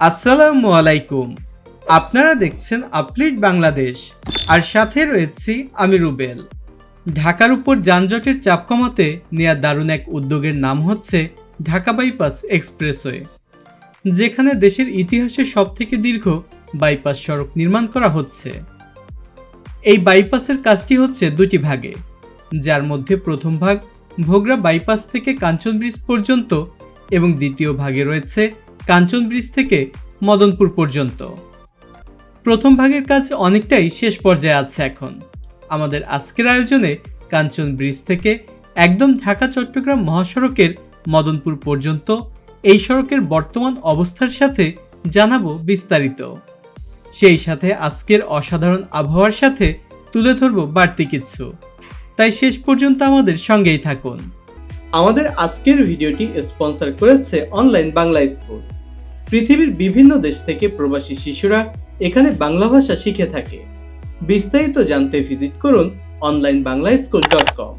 আসসালামু আলাইকুম। আপনারা দেখছেন আপলিট বাংলাদেশ। আর সাথে রয়েছি আমি রুবেল। ঢাকার উপর যানজটের চাপ কমাতে নেয়া দারুণ এক উদ্যোগের নাম হচ্ছে ঢাকা বাইপাস এক্সপ্রেসওয়ে। যেখানে দেশের ইতিহাসে সবথেকে দীর্ঘ বাইপাস সড়ক নির্মাণ করা হচ্ছে। এই বাইপাসের কাজটি হচ্ছে দুটি ভাগে। যার মধ্যে প্রথম ভাগ ভোগড়া বাইপাস থেকে কাঞ্চন ব্রিজ পর্যন্ত এবং দ্বিতীয় ভাগে রয়েছে কাঞ্চন ব্রিজ থেকে মদনপুর পর্যন্ত। প্রথম ভাগের কাজ অনেকটাই শেষ পর্যায়ে আছে এখন। আমাদের আজকের আয়োজনে কাঞ্চন ব্রিজ থেকে একদম ঢাকা চট্টগ্রাম মহাসড়কের মদনপুর পর্যন্ত এই সড়কের বর্তমান অবস্থার সাথে জানাব বিস্তারিত। সেই সাথে আজকের অসাধারণ আবহাওয়ার সাথে তুলে ধরবো বাড়তি কিছু। তাই শেষ পর্যন্ত আমাদের সঙ্গেই থাকুন। আমাদের আজকের ভিডিওটি স্পন্সর করেছে অনলাইন বাংলা স্কুল। পৃথিবীর বিভিন্ন দেশ থেকে প্রবাসী শিশুরা এখানে বাংলা ভাষা শিখে থাকে। বিস্তারিত জানতে ভিজিট করুন online Bangla school dot com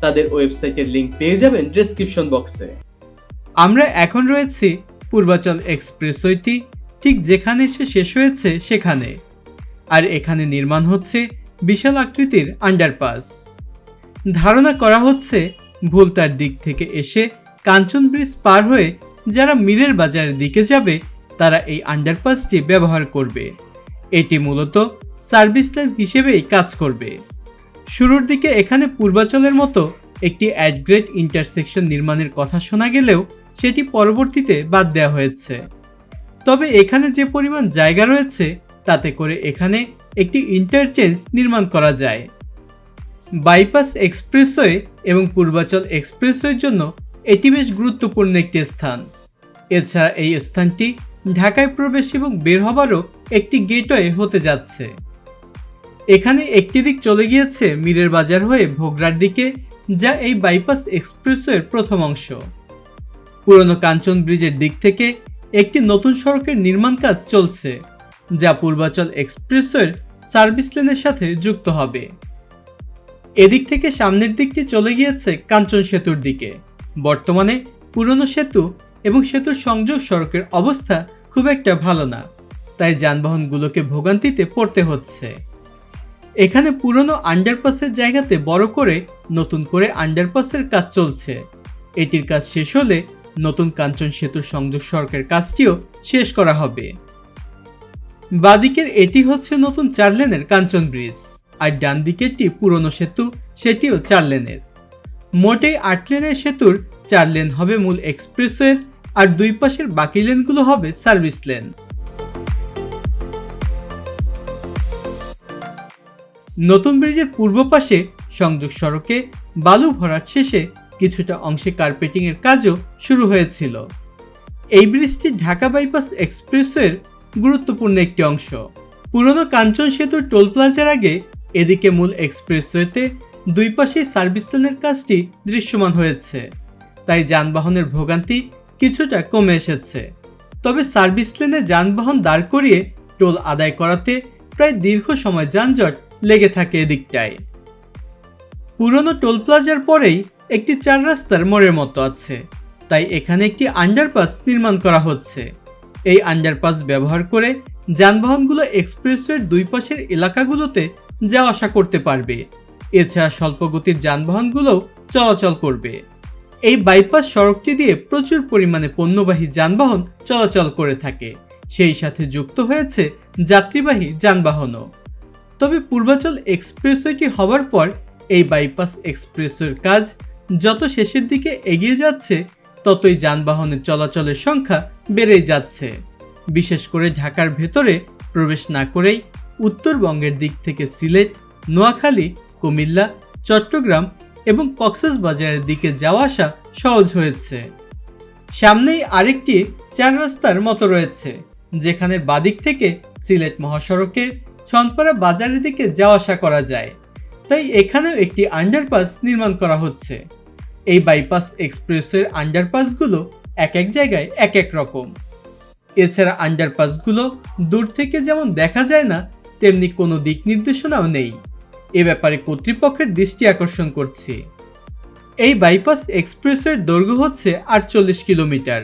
তাদের ওয়েবসাইটের লিংক পেয়ে যাবেন ডেসক্রিপশন বক্সে আমরা এখন রয়েছি পূর্বাচল এক্সপ্রেসওয়েটি, ঠিক যেখানে এসে শেষ হয়েছে সেখানে। আর এখানে নির্মাণ হচ্ছে বিশাল আকৃতির আন্ডারপাস ধারণা করা হচ্ছে ভুলতার দিক থেকে এসে কাঞ্চন ব্রিজ পার হয়ে যারা মীরের বাজারের দিকে যাবে, তারা এই আন্ডারপাসটি ব্যবহার করবে। এটি মূলত সার্ভিস লাইন হিসেবেই কাজ করবে। শুরুর দিকে এখানে পূর্বাচলের মতো একটি অ্যাডগ্রেড ইন্টারসেকশন নির্মাণের কথা শোনা গেলেও সেটি পরবর্তীতে বাদ দেওয়া হয়েছে। তবে এখানে যে পরিমাণ জায়গা রয়েছে, তাতে করে এখানে একটি ইন্টারচেঞ্জ নির্মাণ করা যায়। বাইপাস এক্সপ্রেসওয়ে এবং পূর্বাচল এক্সপ্রেসওয়ের জন্য এটি বেশ গুরুত্বপূর্ণ একটি স্থান। এছাড়া এই স্থানটি ঢাকায় প্রবেশ এবং বের হবারও একটি গেটওয়ে হতে যাচ্ছে। এখানে একটি দিক চলে গিয়েছে মীরের বাজার হয়ে ভোগড়ার দিকে, যা এই বাইপাস এক্সপ্রেসওয়ের প্রথম অংশ। পুরনো কাঞ্চন ব্রিজের দিক থেকে একটি নতুন সড়কের নির্মাণ কাজ চলছে, যা পূর্বাচল এক্সপ্রেসওয়ের সার্ভিস লেনের সাথে যুক্ত হবে। এদিক থেকে সামনের দিকটি চলে গিয়েছে কাঞ্চন সেতুর দিকে। বর্তমানে পুরনো সেতু এবং সেতুর সংযোগ সড়কের অবস্থা খুব একটা ভালো না, তাই যানবাহনগুলোকে ভোগান্তিতে পড়তে হচ্ছে। এখানে পুরনো আন্ডারপাসের জায়গাতে বড় করে নতুন করে আন্ডারপাসের কাজ চলছে। এটির কাজ শেষ হলে নতুন কাঞ্চন সেতুর সংযোগ সড়কের কাজটিও শেষ করা হবে। বাদিকের এটি হচ্ছে নতুন চার লেনের কাঞ্চন ব্রিজ, আর ডান দিকেরটি পুরনো সেতু, সেটিও চার লেনের। মোটে আট লেনের সেতুর চার লেন হবে মূল এক্সপ্রেসওয়ের আর দুই পাশের বাকি লেনগুলো হবে সার্ভিস লেন। নতুন ব্রিজের পূর্ব পাশে সংযোগ সড়কে বালু ভরাট শেষে কিছুটা অংশে কার্পেটিংয়ের কাজও শুরু হয়েছিল। এই ব্রিজটি ঢাকা বাইপাস এক্সপ্রেসওয়ের গুরুত্বপূর্ণ একটি অংশ। পুরনো কাঞ্চন সেতুর টোল প্লাজার আগে এদিকে মূল এক্সপ্রেসওয়েতে দুই পাশেই সার্ভিস লেনের কাজটি দৃশ্যমান হয়েছে। তাই যানবাহনের ভোগান্তি কিছুটা কমে এসেছে। তবে সার্ভিস লেনে যানবাহন দাঁড় করিয়ে টোল আদায় করাতে প্রায় দীর্ঘ সময় যানজট লেগে থাকে এদিকটায়। পুরনো টোল প্লাজার পরেই একটি চার রাস্তার মোড়ের মতো আছে। তাই এখানে একটি আন্ডারপাস নির্মাণ করা হচ্ছে। এই আন্ডারপাস ব্যবহার করে যানবাহনগুলো এক্সপ্রেসওয়ের দুই পাশের এলাকাগুলোতে যাওয়া আসা করতে পারবে। এছাড়া স্বল্পগতির যানবাহনগুলোও চলাচল করবে। এই বাইপাস সড়কটি দিয়ে প্রচুর পরিমাণে পণ্যবাহী যানবাহন চলাচল করে থাকে। সেই সাথে যুক্ত হয়েছে যাত্রীবাহী যানবাহনও। তবে পূর্বাচল এক্সপ্রেসওয়েটি হওয়ার পর এই বাইপাস এক্সপ্রেসওয়ের কাজ যত শেষের দিকে এগিয়ে যাচ্ছে, ততই যানবাহনের চলাচলের সংখ্যা বেড়েই যাচ্ছে। বিশেষ করে ঢাকার ভেতরে প্রবেশ না করেই উত্তরবঙ্গের দিক থেকে সিলেট, নোয়াখালী কুমিল্লা, চট্টগ্রাম এবং কক্সবাজারের দিকে যাওয়া আসা সহজ হয়েছে। সামনেই আরেকটি চার রাস্তার মতো রয়েছে, যেখানে বাদিক থেকে সিলেট মহাসড়কে ছনপাড়া বাজারের দিকে যাওয়া আসা করা যায়। তাই এখানেও একটি আন্ডারপাস নির্মাণ করা হচ্ছে। এই বাইপাস এক্সপ্রেসের আন্ডারপাসগুলো এক এক জায়গায় এক এক রকম। এছাড়া আন্ডারপাসগুলো দূর থেকে যেমন দেখা যায় না, তেমনি কোনো দিক নির্দেশনাও নেই। এ ব্যাপারে কর্তৃপক্ষের দৃষ্টি আকর্ষণ করছি। এই বাইপাস এক্সপ্রেসের দৈর্ঘ্য হচ্ছে আটচল্লিশ কিলোমিটার।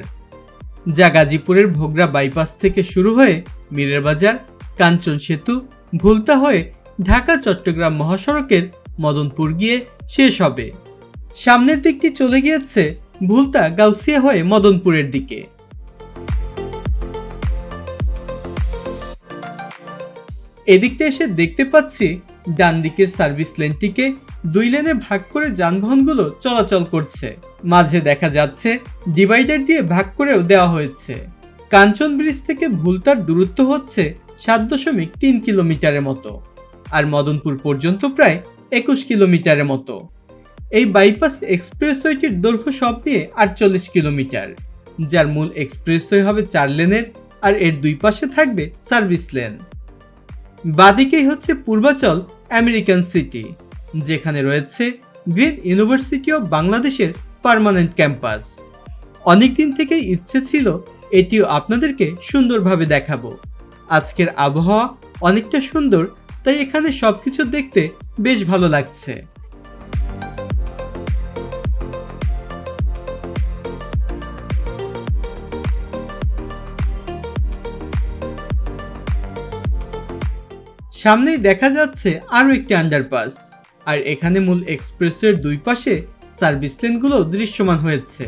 যা গাজীপুরের ভোগড়া বাইপাস থেকে শুরু হয়ে মীরের বাজার, কাঞ্চন সেতু, ভুলতা হয়ে ঢাকা, চট্টগ্রাম মহাসড়কের মদনপুর গিয়ে শেষ হবে। সামনের দিকটি চলে গিয়েছে ভুলতা গাউসিয়া হয়ে মদনপুরের দিকে। এদিকটা এসে দেখতে পাচ্ছি ডান দিকের সার্ভিস লেনটিকে দুই লেনে ভাগ করে যানবাহনগুলো চলাচল করছে। মাঝে দেখা যাচ্ছে ডিভাইডার দিয়ে ভাগ করেও দেওয়া হয়েছে। কাঞ্চন ব্রিজ থেকে ভুলতার দূরত্ব হচ্ছে সাত দশমিক তিন কিলোমিটারের মতো আর মদনপুর পর্যন্ত প্রায় একুশ কিলোমিটারের মতো। এই বাইপাস এক্সপ্রেসওয়েটির দৈর্ঘ্য সব নিয়ে আটচল্লিশ কিলোমিটার, যার মূল এক্সপ্রেসওয়ে হবে চার লেনের আর এর দুই পাশে থাকবে সার্ভিস লেন। বাদিকেই হচ্ছে পূর্বাচল আমেরিকান সিটি, যেখানে রয়েছে গ্রিন ইউনিভার্সিটি অব বাংলাদেশের পারমানেন্ট ক্যাম্পাস। অনেকদিন থেকেই ইচ্ছে ছিল এটিও আপনাদেরকে সুন্দরভাবে দেখাবো। আজকের আবহাওয়া অনেকটা সুন্দর, তাই এখানে সবকিছু দেখতে বেশ ভালো লাগছে। সামনেই দেখা যাচ্ছে আরও একটি আন্ডারপাস আর এখানে মূল এক্সপ্রেসের দুই পাশে সার্ভিস লেনগুলো দৃশ্যমান হয়েছে।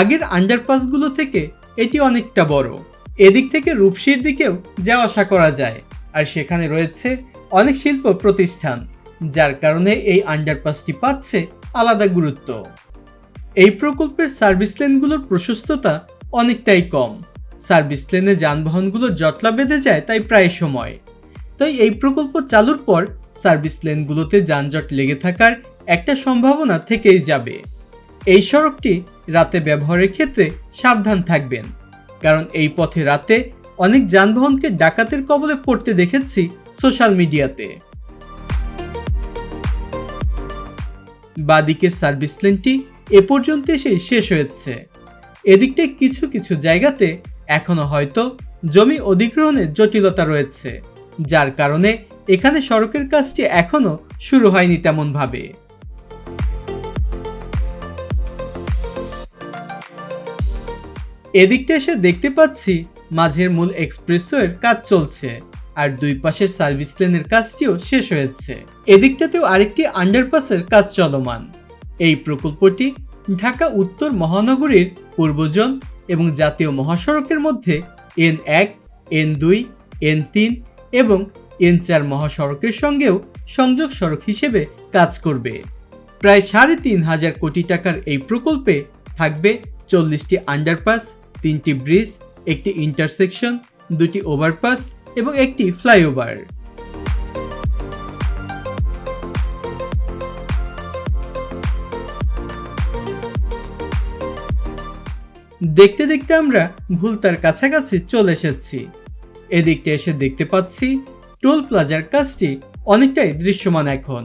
আগের আন্ডারপাসগুলো থেকে এটি অনেকটা বড়। এদিক থেকে রূপসীর দিকেও যাওয়া আসা করা যায়। আর সেখানে রয়েছে অনেক শিল্প প্রতিষ্ঠান, যার কারণে এই আন্ডারপাসটি পাচ্ছে আলাদা গুরুত্ব। এই প্রকল্পের সার্ভিস লেনগুলোর প্রশস্ততা অনেকটাই কম। সার্ভিস লেনে যানবাহনগুলো জটলা বেঁধে যায় তাই প্রায় সময়। তাই এই প্রকল্প চালুর পর সার্ভিস লেনগুলোতে যানজট লেগে থাকার একটা সম্ভাবনা থেকেই যাবে। এই সড়কটি রাতে ব্যবহারের ক্ষেত্রে সাবধান থাকবেন, কারণ এই পথে রাতে অনেক যানবাহনকে ডাকাতের কবলে পড়তে দেখেছি সোশ্যাল মিডিয়াতে। বাদিকের সার্ভিস লেনটি এ পর্যন্ত এসে শেষ হয়েছে। এদিকটায় কিছু কিছু জায়গাতে এখনও হয়তো জমি অধিগ্রহণের জটিলতা রয়েছে। যার কারণে এখানে সড়কের কাজটি এখনও শুরু হয়নি তেমনভাবে। এদিকটা এসে দেখতে পাচ্ছি মাঝের মূল এক্সপ্রেসওয়ের কাজ চলছে, আর দুই পাশের সার্ভিস লেনের কাজটিও শেষ হয়েছে। এদিকটাতেও আরেকটি আন্ডারপাসের কাজ চলমান। এই প্রকল্পটি ঢাকা উত্তর মহানগরীর পূর্বজন এবং জাতীয় মহাসড়কের মধ্যে এন এক এন দুই এন তিন এবং এন চার মহাসড়কের সঙ্গেও সংযোগ সড়ক হিসেবে কাজ করবে। প্রায় সাড়ে তিন হাজার কোটি টাকার এই প্রকল্পে থাকবে চল্লিশটি আন্ডারপাস তিনটি ব্রিজ একটি ইন্টারসেকশন দুটি ওভারপাস এবং একটি ফ্লাইওভার দেখতে দেখতে আমরা ভুলতার কাছাকাছি চলে এসেছি। এদিকটা এসে দেখতে পাচ্ছি টোল প্লাজার কাজটি অনেকটাই দৃশ্যমান এখন।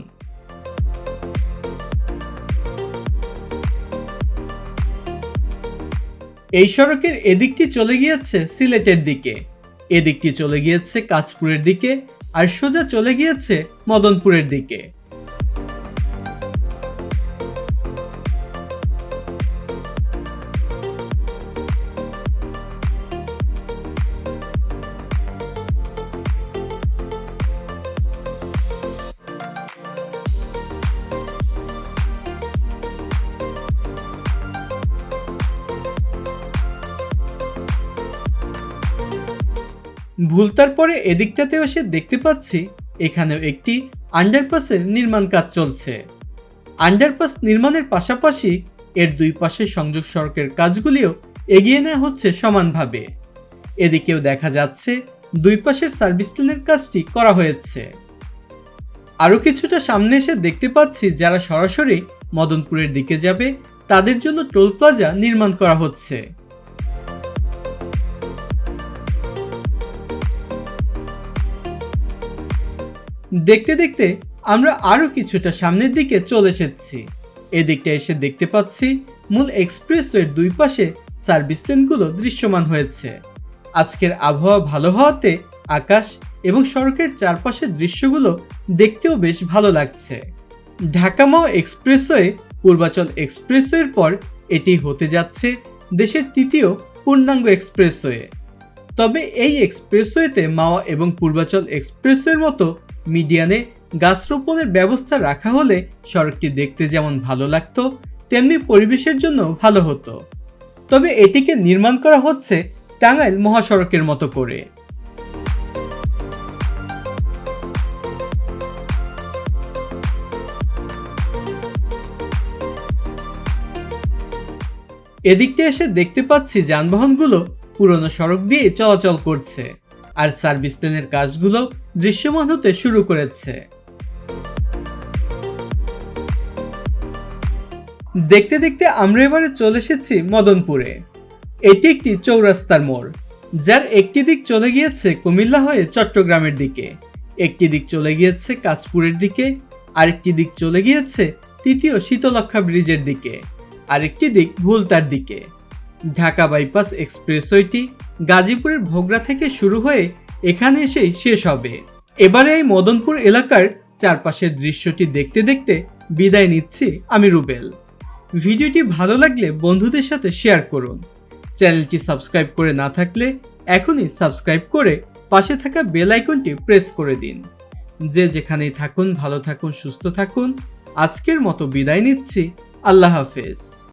এই সড়কের এদিকটি চলে গিয়েছে সিলেটের দিকে, এদিকটি চলে গিয়েছে কাঁচপুরের দিকে আর সোজা চলে গিয়েছে মদনপুরের দিকে। ভুলতার পরে এদিকটাতেও এসে দেখতে পাচ্ছি এখানেও একটি আন্ডারপাসের নির্মাণ কাজ চলছে। আন্ডারপাস নির্মাণের পাশাপাশি এর দুই পাশে সংযোগ সড়কের কাজগুলিও এগিয়ে নেওয়া হচ্ছে সমানভাবে। এদিকেও দেখা যাচ্ছে দুই পাশের সার্ভিস লেনের কাজটি করা হয়েছে। আরও কিছুটা সামনে এসে দেখতে পাচ্ছি যারা সরাসরি মদনপুরের দিকে যাবে তাদের জন্য টোল প্লাজা নির্মাণ করা হচ্ছে। দেখতে দেখতে আমরা আরও কিছুটা সামনের দিকে চলে এসেছি। এদিকটা এসে দেখতে পাচ্ছি মূল এক্সপ্রেসওয়ের দুই পাশে সার্ভিস লেনগুলো দৃশ্যমান হয়েছে। আজকের আবহাওয়া ভালো হওয়াতে আকাশ এবং সড়কের চারপাশের দৃশ্যগুলো দেখতেও বেশ ভালো লাগছে। ঢাকামাও এক্সপ্রেসওয়ে, পূর্বাচল এক্সপ্রেসওয়ের পর এটি হতে যাচ্ছে দেশের তৃতীয় পূর্ণাঙ্গ এক্সপ্রেসওয়ে। তবে এই এক্সপ্রেসওয়েতে মাওয়া এবং পূর্বাচল এক্সপ্রেসওয়ের মতো মিডিয়ানে গাছ রোপণের ব্যবস্থা রাখা হলে সড়কটি দেখতে যেমন ভালো লাগতো, তেমনি পরিবেশের জন্য ভালো হতো। তবে এটিকে নির্মাণ করা হচ্ছে টাঙ্গাইল মহাসড়কের মতো করে। এদিকটা এসে দেখতে পাচ্ছি যানবাহনগুলো পুরনো সড়ক দিয়ে চলাচল করছে। আর সার্ভিস লেনের কাজগুলো দৃশ্যমান হতে শুরু করেছে। দেখতে দেখতে আমরা এবারে চলে এসেছি মদনপুরে। এটি একটি চৌরাস্তার মোড়, যার একটি দিক চলে গিয়েছে কুমিল্লা হয়ে চট্টগ্রামের দিকে। একটি দিক চলে গিয়েছে কাঁচপুরের দিকে, আরেকটি দিক চলে গিয়েছে তৃতীয় শীতলক্ষা ব্রিজের দিকে, আরেকটি দিক ভুলতার দিকে। ঢাকা বাইপাস এক্সপ্রেসওয়েটি গাজীপুরের ভোগড়া থেকে শুরু হয়ে এখানে এসেই শেষ হবে। এবারে এই মদনপুর এলাকার চারপাশের দৃশ্যটি দেখতে দেখতে বিদায় নিচ্ছি আমি রুবেল। ভিডিওটি ভালো লাগলে বন্ধুদের সাথে শেয়ার করুন। চ্যানেলটি সাবস্ক্রাইব করে না থাকলে এখনই সাবস্ক্রাইব করে পাশে থাকা বেল আইকনটি প্রেস করে দিন। যে যেখানেই থাকুন, ভালো থাকুন, সুস্থ থাকুন। আজকের মতো বিদায় নিচ্ছি। আল্লাহ হাফেজ।